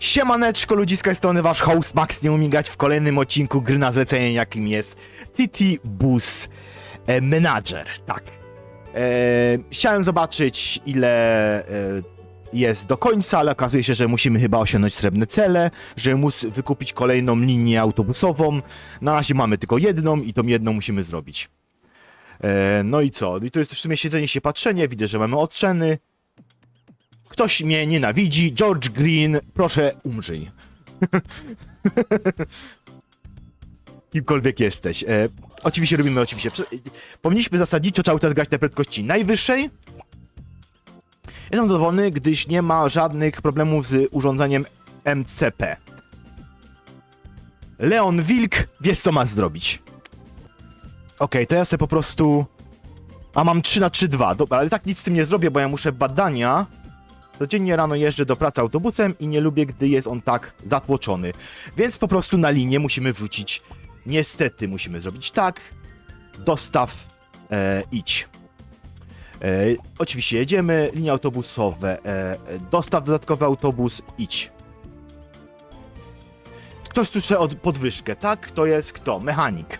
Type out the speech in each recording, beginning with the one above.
Siemaneczko ludziska, z strony wasz host Max nie umigać w kolejnym odcinku gry na zlecenie, jakim jest City Bus e, Manager, tak. E, chciałem zobaczyć ile e, jest do końca, ale okazuje się, że musimy chyba osiągnąć srebrne cele, że móc wykupić kolejną linię autobusową. Na razie mamy tylko jedną i tą jedną musimy zrobić. E, no i co? I to jest w sumie siedzenie się, patrzenie, widzę, że mamy oceny. Ktoś mnie nienawidzi. George Green, proszę umrzyj. Kimkolwiek jesteś. E, oczywiście robimy oczywiście. Powinniśmy zasadniczo cały czas grać na prędkości najwyższej. Jestem zadowolony, gdyż nie ma żadnych problemów z urządzeniem MCP. Leon Wilk wie co ma zrobić. Okej, to ja sobie po prostu... A mam 3 na 3 2. Dobra, ale tak nic z tym nie zrobię, bo ja muszę badania Codziennie rano jeżdżę do pracy autobusem i nie lubię, gdy jest on tak zatłoczony. Więc po prostu na linię musimy wrzucić. Niestety musimy zrobić tak. Dostaw, e, idź. E, oczywiście jedziemy, linie autobusowe, e, dostaw dodatkowy autobus, idź. Ktoś słyszy od podwyżkę, tak? To jest kto? Mechanik.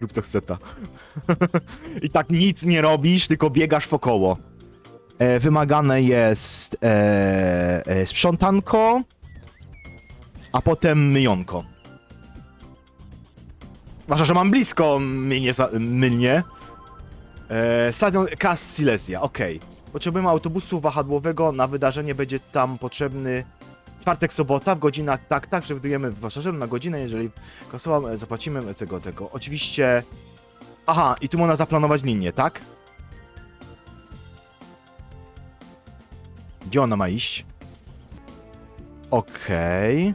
Lub co chce ta. I tak nic nie robisz, tylko biegasz wokoło. E, wymagane jest e, e, sprzątanko, a potem myjonko. Zwłaszcza, że mam blisko mylnie, mylnie. E, stadion Cas Silesia, okej. Potrzebujemy autobusu wahadłowego, na wydarzenie będzie tam potrzebny czwartek, sobota w godzinach tak, tak, przewidujemy pasażerów na godzinę, jeżeli kasowa zapłacimy tego, tego. Oczywiście... Aha, i tu można zaplanować linię, tak? Gdzie ona ma iść? Okej.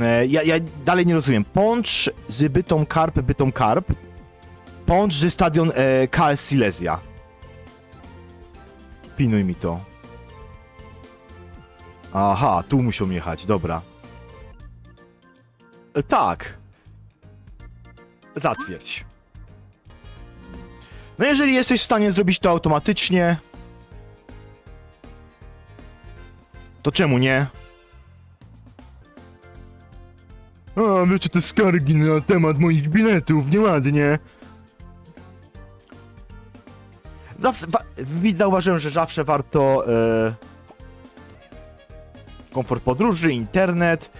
E, Ja, ja dalej nie rozumiem. Poncz z Bytą Karp, Bytą Karp. Poncz z stadion e, KS Silesia. Pinuj mi to. Aha, tu muszą jechać, dobra. E, tak. Zatwierdź. No jeżeli jesteś w stanie zrobić to automatycznie, to czemu nie? A, wiecie, te skargi na temat moich biletów, nieładnie. Zawsze, wa- zauważyłem, że zawsze warto e, komfort podróży, internet,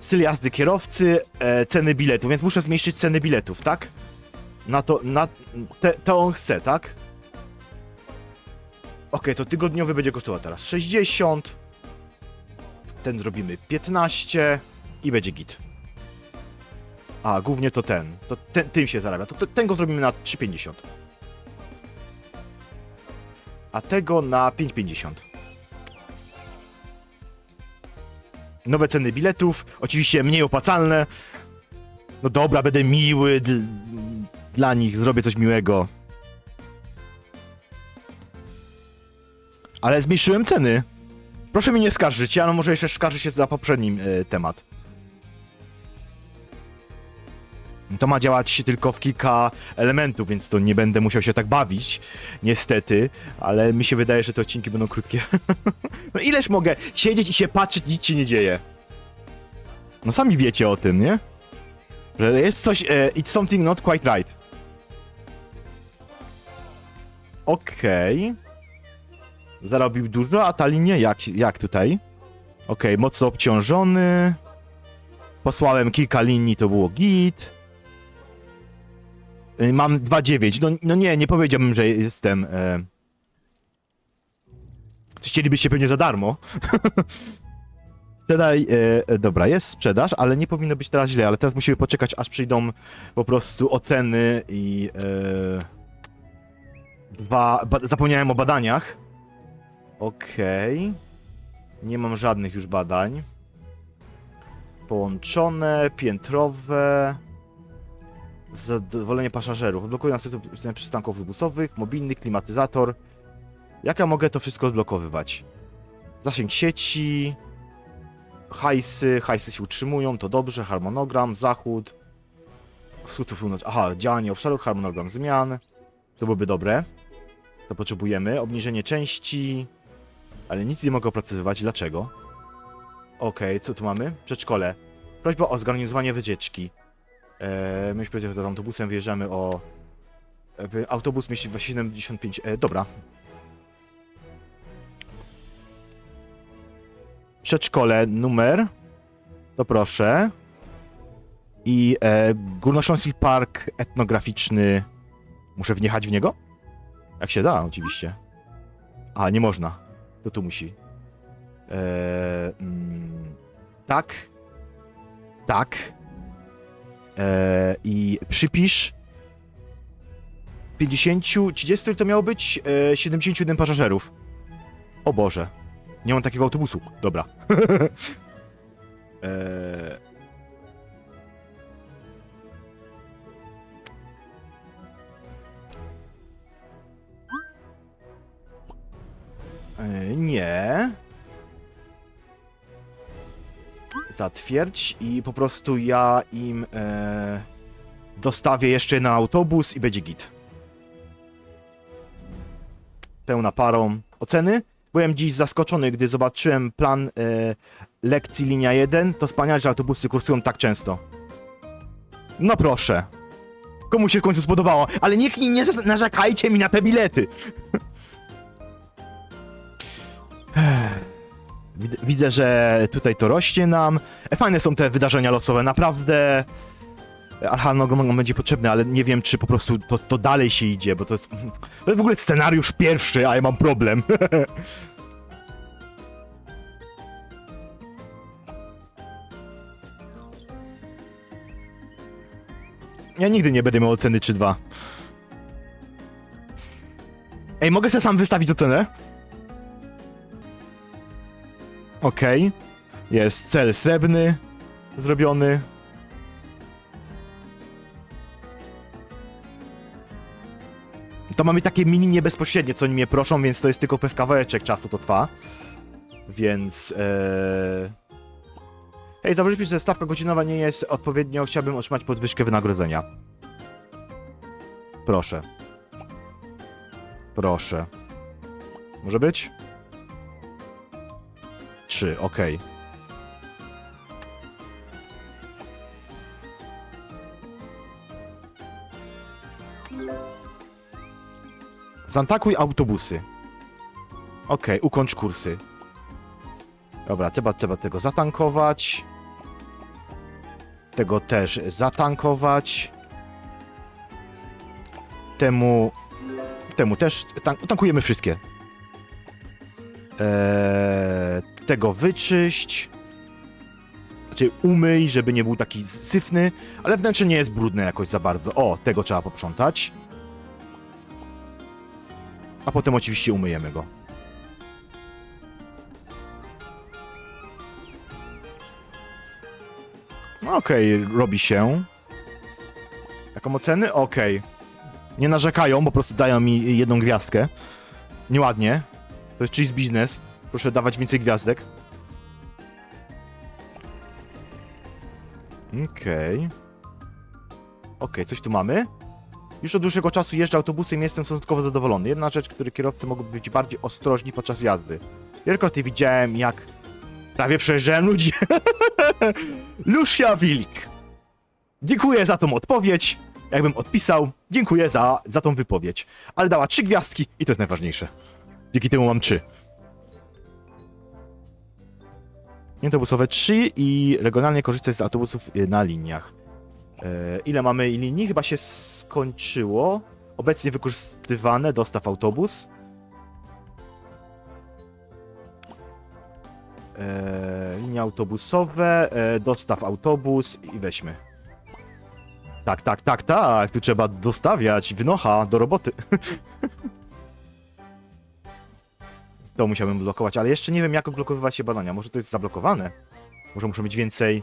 styl jazdy kierowcy, e, ceny biletów, więc muszę zmieścić ceny biletów, tak? Na to, na, te, to on chce, tak? Okej, to tygodniowy będzie kosztował teraz 60. Ten zrobimy 15 i będzie git. A, głównie to ten. To ten, tym się zarabia. To, ten go zrobimy na 3,50. A tego na 5,50. Nowe ceny biletów. Oczywiście mniej opłacalne. No dobra, będę miły. Dl, dla nich zrobię coś miłego. Ale zmniejszyłem ceny. Proszę mi nie skarżyć, ja no może jeszcze skarży się za poprzednim e, temat. To ma działać tylko w kilka elementów, więc to nie będę musiał się tak bawić, niestety, ale mi się wydaje, że te odcinki będą krótkie. no ileż mogę siedzieć i się patrzeć, nic się nie dzieje. No sami wiecie o tym, nie? Że jest coś, e, it's something not quite right. Okej. Zarobił dużo, a ta linia jak, jak tutaj? Okej, mocno obciążony. Posłałem kilka linii, to było git. Y, Mam 2,9. No, no nie, nie powiedziałbym, że jestem. E... Chcielibyście pewnie za darmo. Sprzedaj. E, e, dobra, jest sprzedaż, ale nie powinno być teraz źle, ale teraz musimy poczekać, aż przyjdą po prostu oceny i. E... Dwa. Zapomniałem o badaniach. Okej. Nie mam żadnych już badań. Połączone, piętrowe. Zadowolenie pasażerów. Odblokuję następne przystanków autobusowych, mobilny, klimatyzator. Jak ja mogę to wszystko odblokowywać? Zasięg sieci. Hajsy. Hajsy się utrzymują, to dobrze. Harmonogram, zachód. Wschód, północ. Aha, działanie obszaru, harmonogram zmian. To byłoby dobre. To potrzebujemy. Obniżenie części. Ale nic nie mogę opracowywać. Dlaczego? Okej, co tu mamy? Przedszkole. Prośba o zorganizowanie wycieczki. Eee, myśl powiedział, za autobusem wyjeżdżamy o... Autobus mieści w 75... E, dobra. Przedszkole, numer. To proszę. I e, Górnośląski Park Etnograficzny. Muszę wjechać w niego? Jak się da, oczywiście. A, nie można. To tu musi. Eee, mm, tak. Tak. Eee, I przypisz 50, 30 to miało być? Eee, 71 pasażerów. O Boże. Nie mam takiego autobusu. Dobra. eee, Nie. Zatwierdź i po prostu ja im e, dostawię jeszcze na autobus i będzie git. Pełna parą. Oceny? Byłem dziś zaskoczony, gdy zobaczyłem plan e, lekcji linia 1. To wspaniale, że autobusy kursują tak często. No proszę. Komu się w końcu spodobało? Ale nikt nie, narzekajcie mi na te bilety. Widzę, że tutaj to rośnie nam. E, Fajne są te wydarzenia losowe, naprawdę. Archanogon będzie potrzebny, ale nie wiem, czy po prostu to, to dalej się idzie, bo to jest. To jest w ogóle scenariusz pierwszy, a ja mam problem. Ja nigdy nie będę miał oceny 3-2. Ej, mogę sobie sam wystawić ocenę? Okej. Jest cel srebrny zrobiony. To mamy takie mini niebezpośrednie, co oni mnie proszą, więc to jest tylko przez kawałeczek czasu to trwa. Więc... Ee... Hej, zauważyliśmy, że stawka godzinowa nie jest odpowiednio. Chciałbym otrzymać podwyżkę wynagrodzenia. Proszę. Proszę. Może być? 3, okej. Zantakuj autobusy. Okej, ukończ kursy. Dobra, trzeba, trzeba tego zatankować. Tego też zatankować. Temu... Temu też tank, tankujemy wszystkie. Eee, tego wyczyść. Znaczy umyj, żeby nie był taki syfny, ale wnętrze nie jest brudne jakoś za bardzo. O, tego trzeba poprzątać. A potem oczywiście umyjemy go. Okej, robi się. Jaką oceny? Okej. Nie narzekają, po prostu dają mi jedną gwiazdkę. Nieładnie. To jest czyjś biznes. Proszę dawać więcej gwiazdek. Okej. Okej, coś tu mamy. Już od dłuższego czasu jeżdżę autobusem i jestem stosunkowo zadowolony. Jedna rzecz, której kierowcy mogą być bardziej ostrożni podczas jazdy. Wielokrotnie widziałem, jak prawie przejeżdżałem ludzi. Luszia Wilk. Dziękuję za tą odpowiedź. Jakbym odpisał, dziękuję za, za tą wypowiedź. Ale dała trzy gwiazdki i to jest najważniejsze. Dzięki temu mam trzy. Autobusowe 3 i regionalnie korzystać z autobusów y, na liniach. E, ile mamy linii? Chyba się skończyło. Obecnie wykorzystywane dostaw autobus. E, linie autobusowe, e, dostaw autobus i weźmy. Tak, tak, tak, tak, tu trzeba dostawiać wynocha do roboty. To musiałbym blokować, ale jeszcze nie wiem jak odblokowywać się badania. Może to jest zablokowane? Może muszę mieć więcej...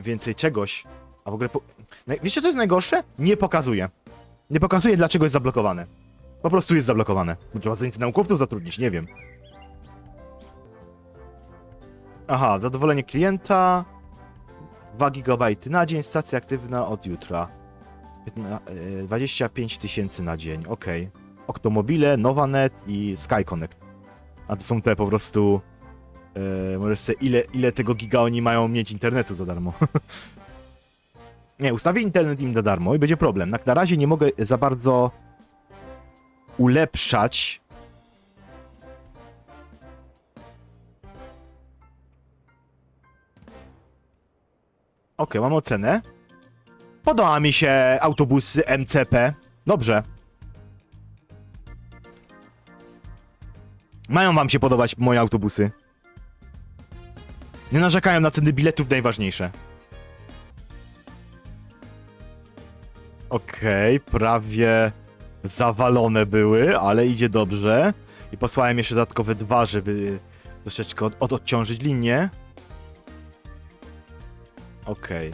Więcej czegoś. A w ogóle... Po... Wiecie co jest najgorsze? Nie pokazuje. Nie pokazuje dlaczego jest zablokowane. Po prostu jest zablokowane. Trzeba zajęcie naukowców zatrudnić, nie wiem. Aha, zadowolenie klienta. 2 GB na dzień, stacja aktywna od jutra. Piętna- e, 25 tysięcy na dzień, okej. Oktomobile, Nowanet i Sky Connect. A to są te po prostu... E, możesz sobie, ile, ile tego giga oni mają mieć internetu za darmo. nie, ustawię internet im za darmo i będzie problem. Na, na razie nie mogę za bardzo ulepszać Okej, mam ocenę. Podoba mi się autobus MCP. Dobrze. Mają wam się podobać moje autobusy. Nie narzekają na ceny biletów, najważniejsze. Okej, prawie zawalone były, ale idzie dobrze. I posłałem jeszcze dodatkowe dwa, żeby troszeczkę od, od odciążyć linię. Okej.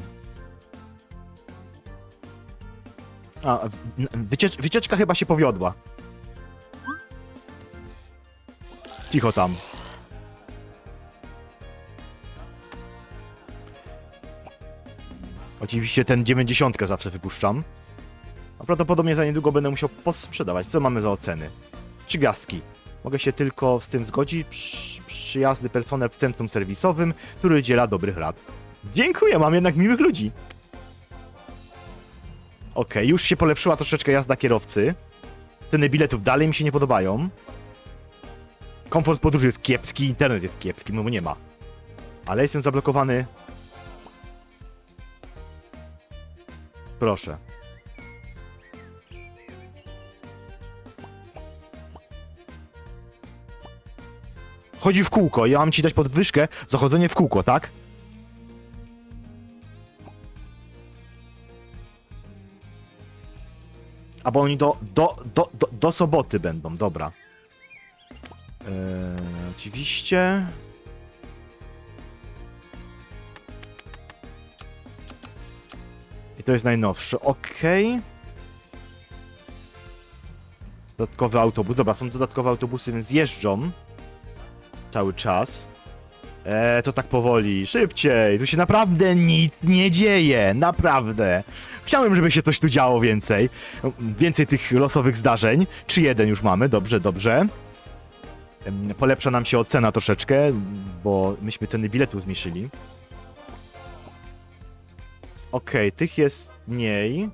A, wycieczka chyba się powiodła. Cicho tam. Oczywiście ten 90 zawsze wypuszczam. A prawdopodobnie za niedługo będę musiał posprzedawać. Co mamy za oceny? Trzy gwiazdki. Mogę się tylko z tym zgodzić. Przy, przyjazny personel w centrum serwisowym, który udziela dobrych rad. Dziękuję, mam jednak miłych ludzi. Okej, już się polepszyła troszeczkę jazda kierowcy. Ceny biletów dalej mi się nie podobają. Komfort podróży jest kiepski, internet jest kiepski, no bo nie ma. Ale jestem zablokowany. Proszę. Chodzi w kółko, ja mam ci dać podwyżkę za chodzenie w kółko, tak? A bo oni do, do, do, do, do soboty będą, dobra. Eee, oczywiście. I to jest najnowsze, okej. Dodatkowy autobus, dobra, są dodatkowe autobusy, więc jeżdżą. Cały czas. Eee, to tak powoli, szybciej, tu się naprawdę nic nie dzieje, naprawdę. Chciałem, żeby się coś tu działo więcej. Więcej tych losowych zdarzeń. Czy jeden już mamy, dobrze, dobrze. Polepsza nam się ocena troszeczkę, bo myśmy ceny biletów zmniejszyli. Okej, tych jest mniej,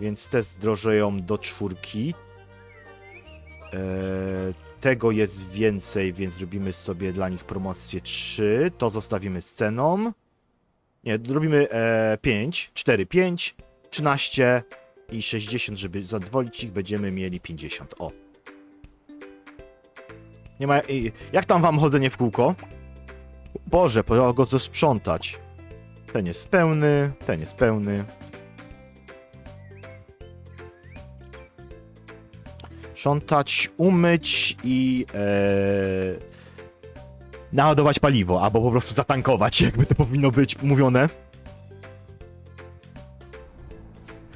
więc te zdrożeją do czwórki. Eee, tego jest więcej, więc zrobimy sobie dla nich promocję 3. To zostawimy z ceną. Nie, robimy e, 5, 4, 5, 13 i 60, żeby zadowolić ich, będziemy mieli 50. O. Nie ma. Jak tam wam chodzenie w kółko? Boże, pora go zasprzątać. Ten jest pełny, ten jest pełny. Sprzątać, umyć i e, naładować paliwo, albo po prostu zatankować, jakby to powinno być mówione.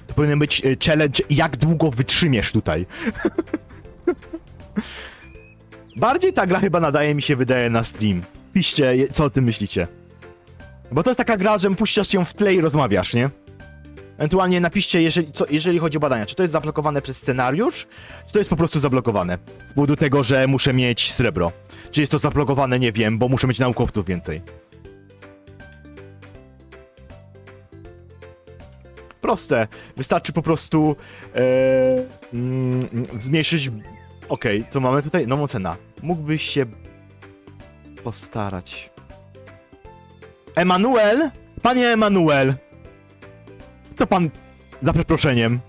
To powinien być e, challenge, jak długo wytrzymiesz tutaj. Bardziej ta gra chyba nadaje mi się wydaje na stream. Piszcie, co o tym myślicie. Bo to jest taka gra, że puszczasz ją w tle i rozmawiasz, nie? Ewentualnie napiszcie, jeżeli, co, jeżeli chodzi o badania, czy to jest zablokowane przez scenariusz, czy to jest po prostu zablokowane z powodu tego, że muszę mieć srebro. Czy jest to zablokowane, nie wiem, bo muszę mieć naukowców więcej. Proste. Wystarczy po prostu e, mm, zmniejszyć. Okej, co mamy tutaj? Nową cena. Mógłbyś się postarać. Emanuel? Panie Emanuel! Co pan za przeproszeniem?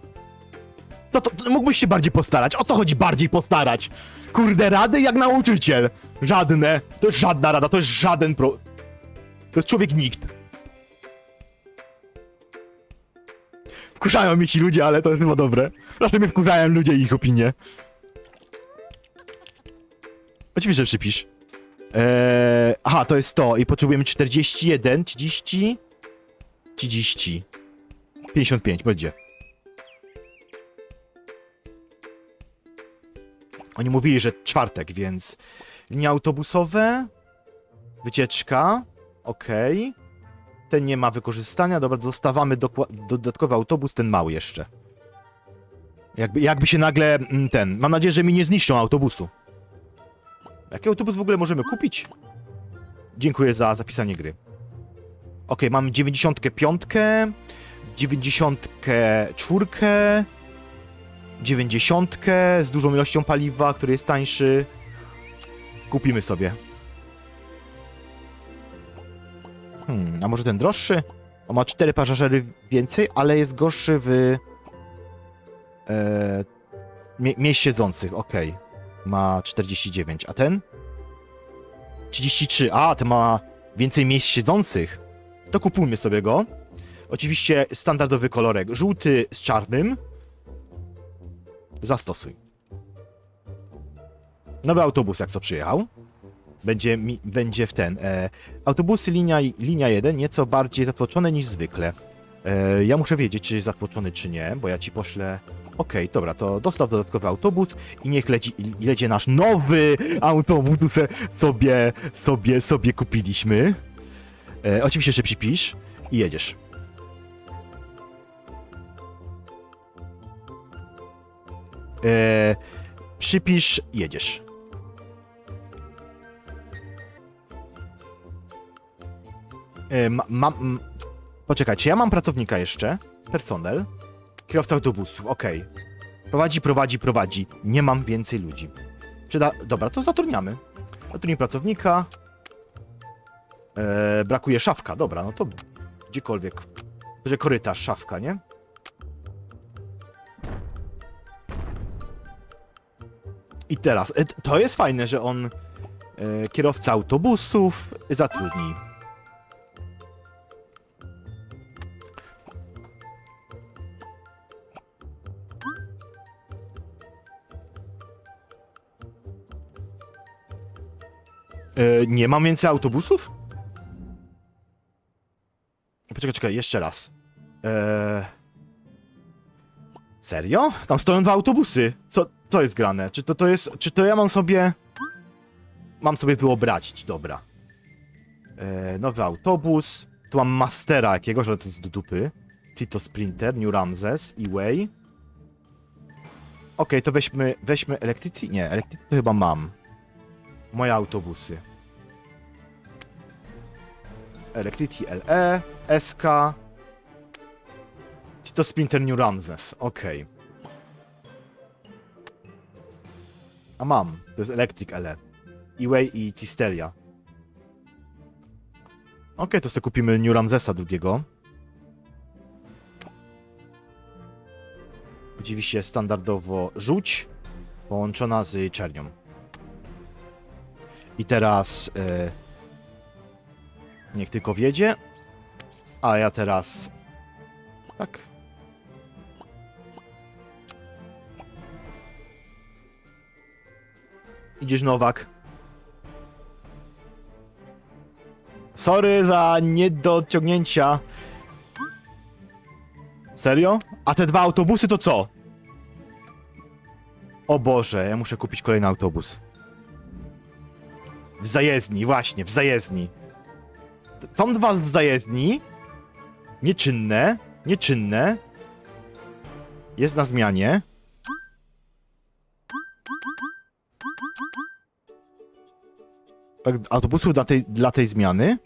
Co to, to? Mógłbyś się bardziej postarać? O co chodzi bardziej postarać? Kurde, rady jak nauczyciel. Żadne. To jest żadna rada, to jest żaden pro... To jest człowiek nikt. Wkurzają mi ci ludzie, ale to jest chyba dobre. Raczej mnie wkurzają ludzie i ich opinie. Oczywiście, że przypisz. Eee, aha, to jest to. I potrzebujemy 41, 30, 30. 55, będzie. Oni mówili, że czwartek, więc linie autobusowe, wycieczka, okej. Ten nie ma wykorzystania, dobra, dostawamy dokła- dodatkowy autobus, ten mały jeszcze. Jakby, jakby się nagle mm, ten. Mam nadzieję, że mi nie zniszczą autobusu. Jaki autobus w ogóle możemy kupić? Dziękuję za zapisanie gry. Ok, mamy 95, 94, 90 z dużą ilością paliwa, który jest tańszy. Kupimy sobie. Hmm, a może ten droższy? On ma 4 pasażery więcej, ale jest gorszy w e, mie siedzących, okej. Ma 49, a ten? 33, a ten ma więcej miejsc siedzących. To kupujmy sobie go. Oczywiście standardowy kolorek, żółty z czarnym. Zastosuj. Nowy autobus, jak co przyjechał. Będzie, mi, będzie w ten. E, autobusy linia, linia 1 nieco bardziej zatłoczone niż zwykle. E, ja muszę wiedzieć, czy jest zatłoczony, czy nie, bo ja ci poślę. Okej, dobra, to dostaw dodatkowy autobus i niech leci, i lecie nasz nowy autobus, se- sobie, sobie, sobie kupiliśmy. E, oczywiście, że przypisz i jedziesz. E, przypisz, jedziesz. E, ma, mam. m- Poczekaj, czy ja mam pracownika jeszcze? Personel. Kierowca autobusów, okej. Prowadzi, prowadzi, prowadzi. Nie mam więcej ludzi. Przyda... Dobra, to zatrudniamy. Zatrudnij pracownika. E, brakuje szafka, dobra, no to gdziekolwiek. Będzie korytarz, szafka, nie? I teraz, e, to jest fajne, że on e, kierowca autobusów zatrudni. E, nie mam więcej autobusów? Poczekaj, czekaj, jeszcze raz. Eee... Serio? Tam stoją dwa autobusy. Co, co jest grane? Czy to, to jest. Czy to ja mam sobie. Mam sobie wyobrazić, dobra. Eee, nowy autobus. Tu mam Mastera jakiegoś, ale to jest do dupy. Cito Sprinter, New Ramses, E-Way. Okej, to weźmy, weźmy Electrici? Nie, Electrici to chyba mam. Moje autobusy. Electricity LE, SK. Cito Sprinter New Ramses, okej. A mam, to jest Electric LE. E-Way i Cistelia. Okej, to sobie kupimy New Ramsesa drugiego. Oczywiście standardowo żółć połączona z czernią. I teraz e, niech tylko wiedzie. A ja teraz tak. Idziesz Nowak. Sorry za niedociągnięcia. Serio? A te dwa autobusy to co? O Boże, ja muszę kupić kolejny autobus. W zajezdni, właśnie, w zajezdni. Są dwa w zajezdni. Nieczynne, nieczynne. Jest na zmianie. Tak, autobusu dla tej, dla tej zmiany.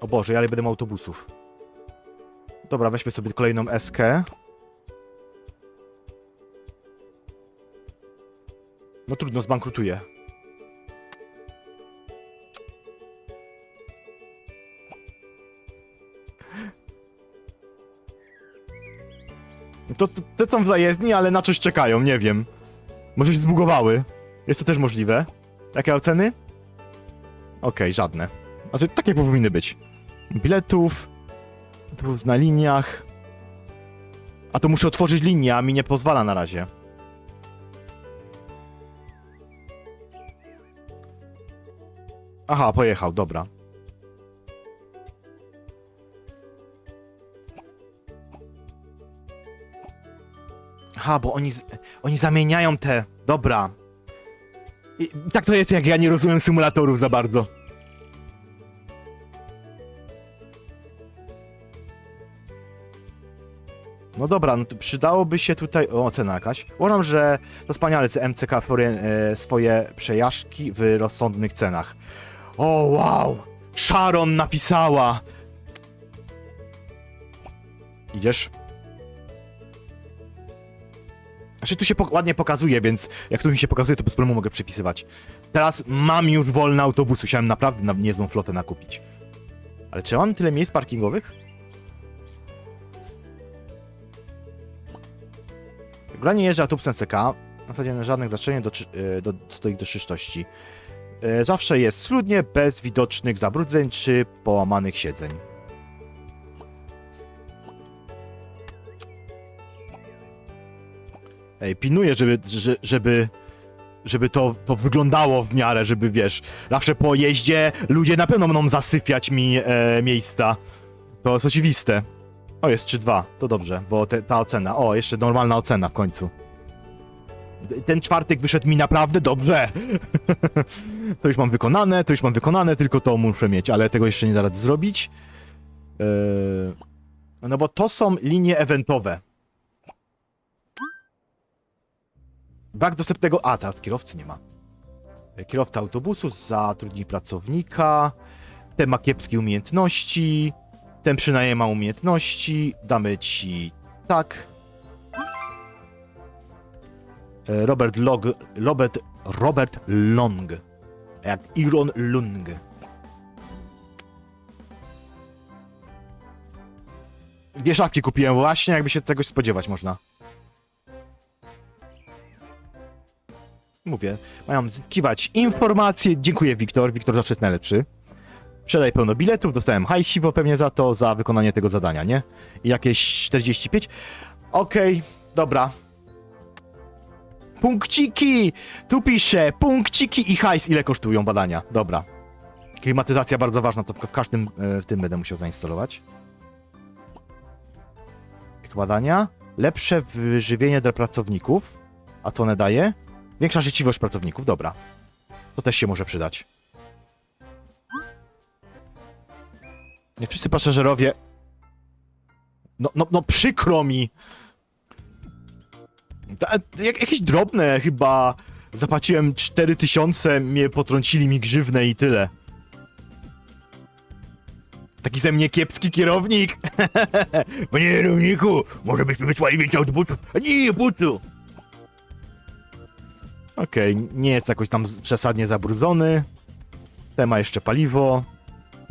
O Boże, ja nie będę autobusów. Dobra, weźmy sobie kolejną eskę. Trudno, zbankrutuję. To, to, te są w ale na coś czekają, nie wiem. Może się zbugowały. Jest to też możliwe. Jakie oceny? Okej, żadne. Znaczy, takie powinny być. Biletów. Tu na liniach. A to muszę otworzyć linię, a mi nie pozwala na razie. Aha, pojechał, dobra. Aha, bo oni, oni zamieniają te. Dobra. I, tak to jest, jak ja nie rozumiem symulatorów za bardzo. No dobra, no przydałoby się tutaj... O, cena jakaś. Uważam, że to wspaniale, że MCK e, swoje przejażdżki w rozsądnych cenach. O, wow! Sharon napisała! Idziesz? Znaczy tu się po ładnie pokazuje, więc jak tu mi się pokazuje, to bez problemu mogę przypisywać. Teraz mam już wolny autobus, musiałem naprawdę na niezłą flotę nakupić. Ale czy mam tyle miejsc parkingowych? Granie jeżdża autobusem CK. W zasadzie żadnych zastrzeżeń do, e, do, co do ich doszystości. E, Zawsze jest schludnie, bez widocznych zabrudzeń czy połamanych siedzeń. Ej, pilnuję, żeby, że- żeby, żeby to, to wyglądało w miarę, żeby wiesz, zawsze po jeździe ludzie na pewno będą zasypiać mi e, miejsca. To jest oczywiste. O, jest 3-2, to dobrze, bo te, ta ocena. O, jeszcze normalna ocena w końcu. Ten czwartek wyszedł mi naprawdę dobrze. to już mam wykonane, to już mam wykonane, tylko to muszę mieć, ale tego jeszcze nie da zrobić. Eee, no bo to są linie eventowe. Brak dostępnego... A, teraz kierowcy nie ma. E, Kierowca autobusu zatrudni pracownika. Ten ma kiepskie umiejętności. Ten przynajmniej ma umiejętności. Damy ci tak. Robert Log... Robert... Robert Long. Jak Iron Lung. Dwie szafki kupiłem właśnie, jakby się czegoś spodziewać można. Mówię, mają kiwać informacje. Dziękuję, Wiktor. Wiktor zawsze jest najlepszy. Sprzedaj pełno biletów, dostałem hajsiwo pewnie za to, za wykonanie tego zadania, nie? I jakieś 45. Okej, dobra. Punkciki! Tu pisze, punkciki i hajs, ile kosztują badania. Dobra. Klimatyzacja bardzo ważna, to w każdym e, w tym będę musiał zainstalować. Badania. Lepsze wyżywienie dla pracowników. A co one daje? Większa życzliwość pracowników, dobra. To też się może przydać. Nie wszyscy pasażerowie... No, no, no przykro mi. Jak, jakieś drobne chyba. Zapłaciłem 4000, mnie potrącili mi grzywnę i tyle. Taki ze mnie kiepski kierownik. Panie kierowniku, może byśmy wysłali więcej autobusów? A nie, co? Okej, nie jest jakoś tam przesadnie zabrudzony. Ten ma jeszcze paliwo.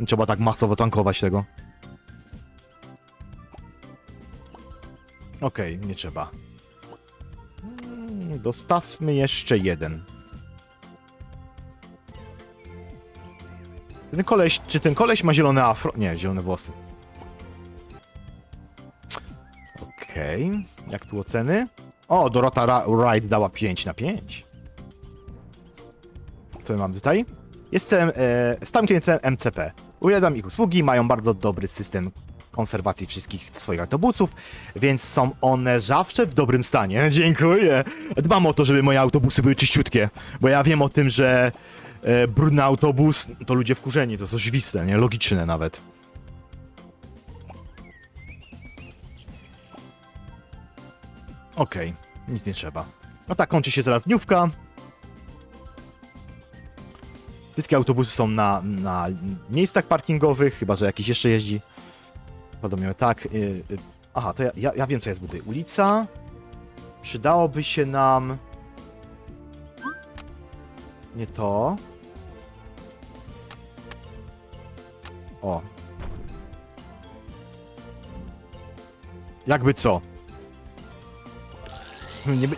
Trzeba tak masowo tankować tego. Okej, nie trzeba. Dostawmy jeszcze jeden. Ten koleś, czy ten koleś ma zielone afro? Nie, zielone włosy. Okej, jak tu oceny? O, Dorota Ra Wright dała 5 na 5. Co my mamy tutaj? Jestem e, stałym klientem MCP. Uwielbiam ich usługi, mają bardzo dobry system konserwacji wszystkich swoich autobusów, więc są one zawsze w dobrym stanie. Dziękuję. Dbam o to, żeby moje autobusy były czyściutkie, bo ja wiem o tym, że e, brudny autobus to ludzie wkurzeni, to jest oczywiste, nie? Logiczne nawet. Okej, nic nie trzeba. No tak, kończy się zaraz dniówka. Wszystkie autobusy są na, na miejscach parkingowych, chyba że jakiś jeszcze jeździ. Podobnie tak. y, y, aha, to ja, ja, ja wiem co jest budy. Ulica. Przydałoby się nam. Nie to. O. Jakby co? Nie, nie, nie,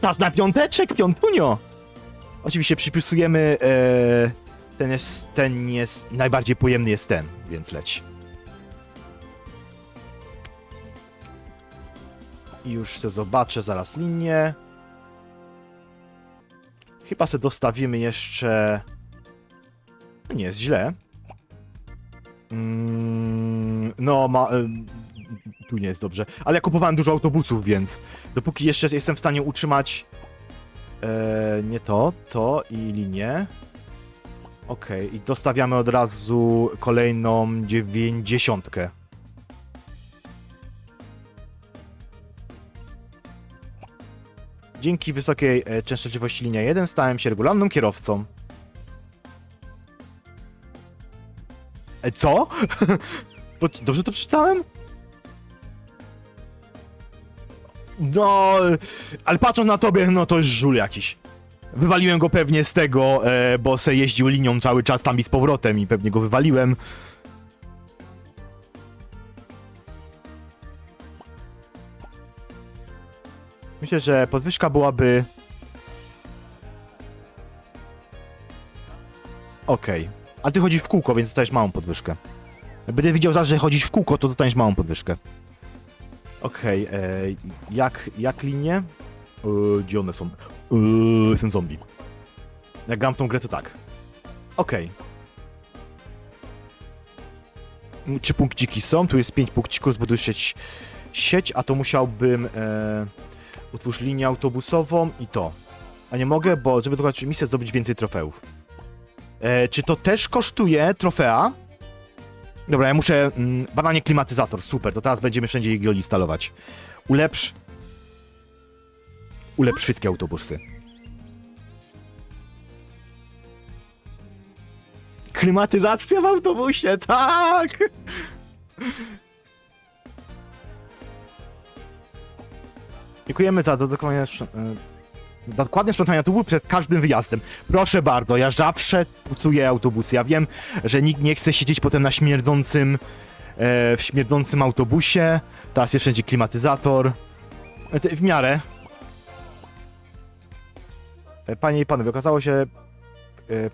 czas na piąteczek, piątunio! Oczywiście przypisujemy. E, ten jest. Ten jest. Najbardziej pojemny jest ten, więc leć. I już se zobaczę zaraz linię. Chyba se dostawimy jeszcze. No Nie jest źle. Mm, no, ma. em, Tu nie jest dobrze. Ale ja kupowałem dużo autobusów, więc dopóki jeszcze jestem w stanie utrzymać E, nie to, to i linię. Okej, i dostawiamy od razu kolejną dziewięćdziesiątkę. Dzięki wysokiej e, częstotliwości linia 1 stałem się regularnym kierowcą. E, co? Dobrze to przeczytałem? No, ale patrząc na tobie, no to już żul jakiś. Wywaliłem go pewnie z tego, e, bo se jeździł linią cały czas tam i z powrotem i pewnie go wywaliłem. Myślę, że podwyżka byłaby... Okej. A ty chodzisz w kółko, więc dostajesz małą podwyżkę. Będę widział zaraz, że chodzisz w kółko, to dostaniesz małą podwyżkę. Okej, e, jak, jak linie? Yy, gdzie one są? Yy, jestem zombie. Jak gram w tą grę, to tak. Okej. Mm, Trzy punkciki są, tu jest pięć punkcików, zbuduj sieć, sieć, a to musiałbym... utwórz linię autobusową i to. A nie mogę, bo żeby dokonać misję, zdobyć więcej trofeów. E, czy to też kosztuje trofea? Dobra, ja muszę... Mm, badanie klimatyzator, super, to teraz będziemy wszędzie go instalować. Ulepsz... Ulepsz wszystkie autobusy. Klimatyzacja w autobusie, tak! Dziękujemy za dodatkowanie... e, Dokładne sprzątanie tubu przed każdym wyjazdem. Proszę bardzo, ja zawsze pucuję autobusy. Ja wiem, że nikt nie chce siedzieć potem na śmierdzącym, e, w śmierdzącym autobusie. Teraz jest wszędzie klimatyzator. E, W miarę. E, Panie i panowie, okazało się,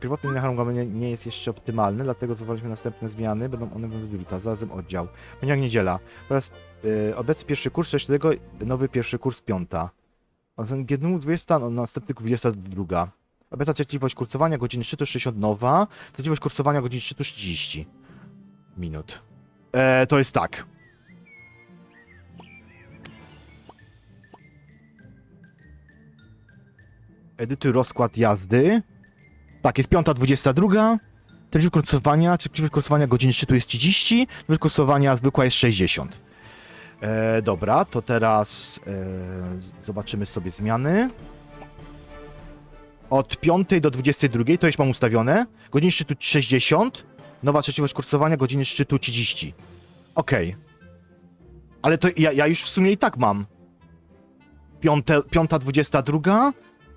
pierwotny linia harmonogramu nie, nie jest jeszcze optymalny, dlatego zawaliśmy następne zmiany. Będą one w zarazem oddział. Poniedziałek, niedziela. Oraz e, obecny pierwszy kurs, coś tego, nowy pierwszy kurs piąta. GNU 20, no, następny 22. Obecna cierpliwość kursowania godziny 360 nowa, cierpliwość kursowania godziny 330 minut. E, to jest tak. Edytuj rozkład jazdy. Tak, jest 5.22. Cierpliwość kursowania, cierpliwość kursowania godziny szczytu jest 30, cierpliwość kursowania zwykła jest 60. E, dobra, to teraz e, zobaczymy sobie zmiany. Od 5 do 22 to już mam ustawione. Godziny szczytu 60. Nowa trzeciowość kursowania, godziny szczytu 30. Okej. Ale to ja, ja już w sumie i tak mam. Piąte, piąta 22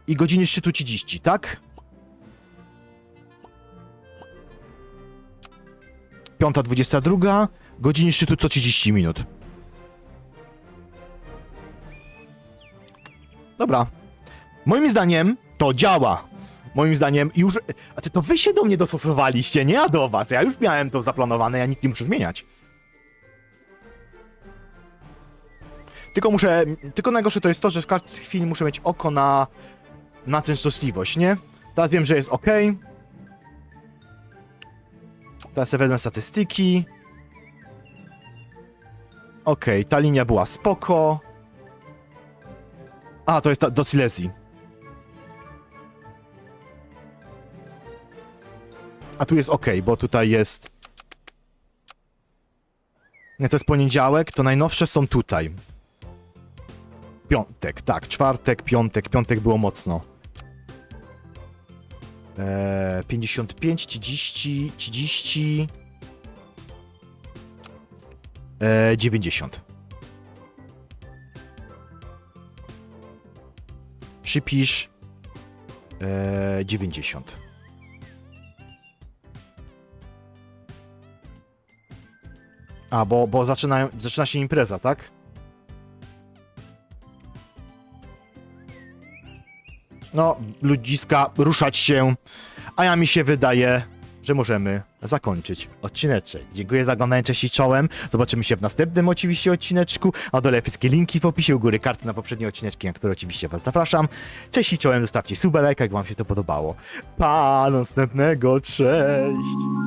i godziny szczytu 30, tak? Piąta 22, godziny szczytu co 30 minut. Dobra. Moim zdaniem to działa. Moim zdaniem już. A to wy się do mnie dostosowaliście, nie ja do was. Ja już miałem to zaplanowane, ja nic nie muszę zmieniać. Tylko muszę. Tylko najgorsze to jest to, że w każdej chwili muszę mieć oko na. na częstotliwość, nie? Teraz wiem, że jest ok. Teraz sobie wezmę statystyki. Okej, ta linia była spoko. A, to jest ta, do Silesii. A tu jest ok, bo tutaj jest... Nie, to jest poniedziałek, to najnowsze są tutaj. Piątek, tak, czwartek, piątek, piątek było mocno. Eee, 55, 30, 30... Eee, 90. Przypisz e, 90. A, bo, bo zaczynają, zaczyna się impreza, tak? No, ludziska, ruszać się. A ja mi się wydaje, że możemy zakończyć odcineczek. Dziękuję za oglądanie, cześć i czołem. Zobaczymy się w następnym oczywiście odcineczku, a dole wszystkie linki w opisie, u góry karty na poprzednie odcineczki, na które oczywiście was zapraszam. Cześć i czołem, zostawcie suba, lajka, jak wam się to podobało. Pa, następnego, cześć!